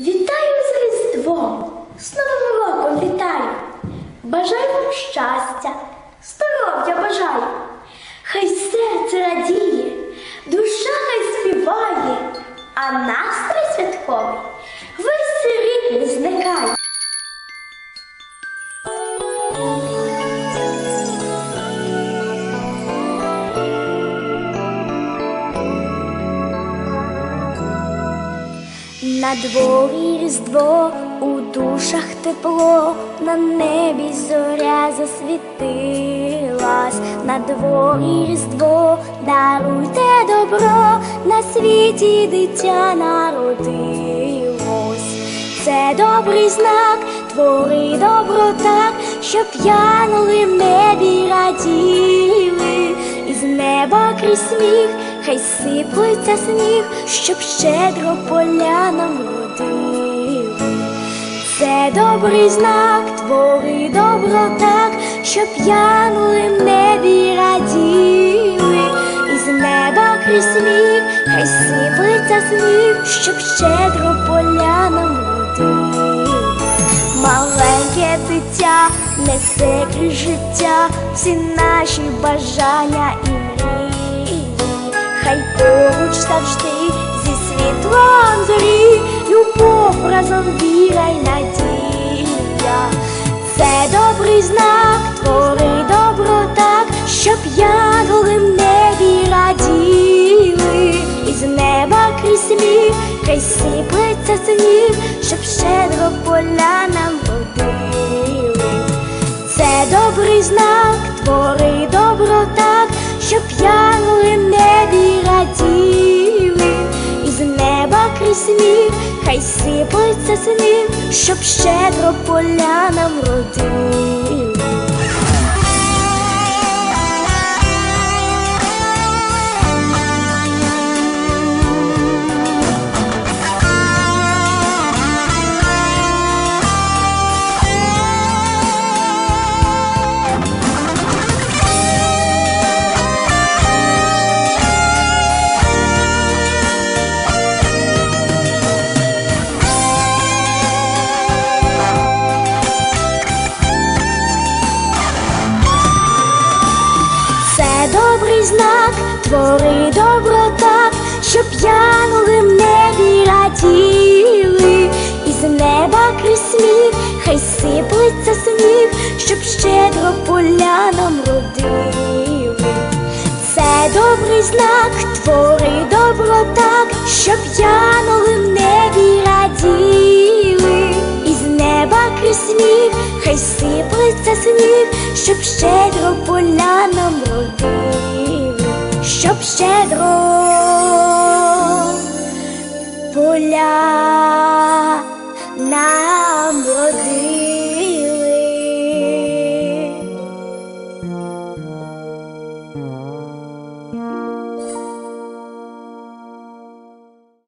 Вітаю з Різдвом, з Новим роком вітаю. Бажаю вам щастя, здоров'я бажаю. Хай серце радіє, душа хай співає, а настрій святковий На дворі різдво, у душах тепло, на небі зоря засвітилась, на дворі різдво, даруйте добро, на світі дитя народилось. Це добрий знак, твори добро так, щоб янули в небі раділи, із неба крізь сміх, хай сиплеться сніг, щоб щедро поля нам родили. Це добрий знак, твори добро так, щоб янули в небі раділи, із неба крізь сміх, хай сиплеться сніг, щоб щедро поля нам родили. Маленьке дитя несе крізь життя всі наші бажання і мрії. Поруч завжди зі світлом зорі, любов разом віра й надія. Це добрий знак, твори добро так, щоб янголи в небі раділи, із неба крізь сміх, хай сиплеться сніг, щоб щедро поля нам водили. Це добрий знак, твори добро так, щоб в небі із неба крізь сміх, хай сиплеться сни, щоб щедро поля нам родили. Добрий знак, твори добро так, щоб янули в небі раділи, із неба крізь сміх, хай сиплеться сніг, щоб щедро поля нам родили. Це добрий знак, твори добро так, щоб янули хай сиплеться сніг, щоб щедро поля нам родили, щоб щедро поля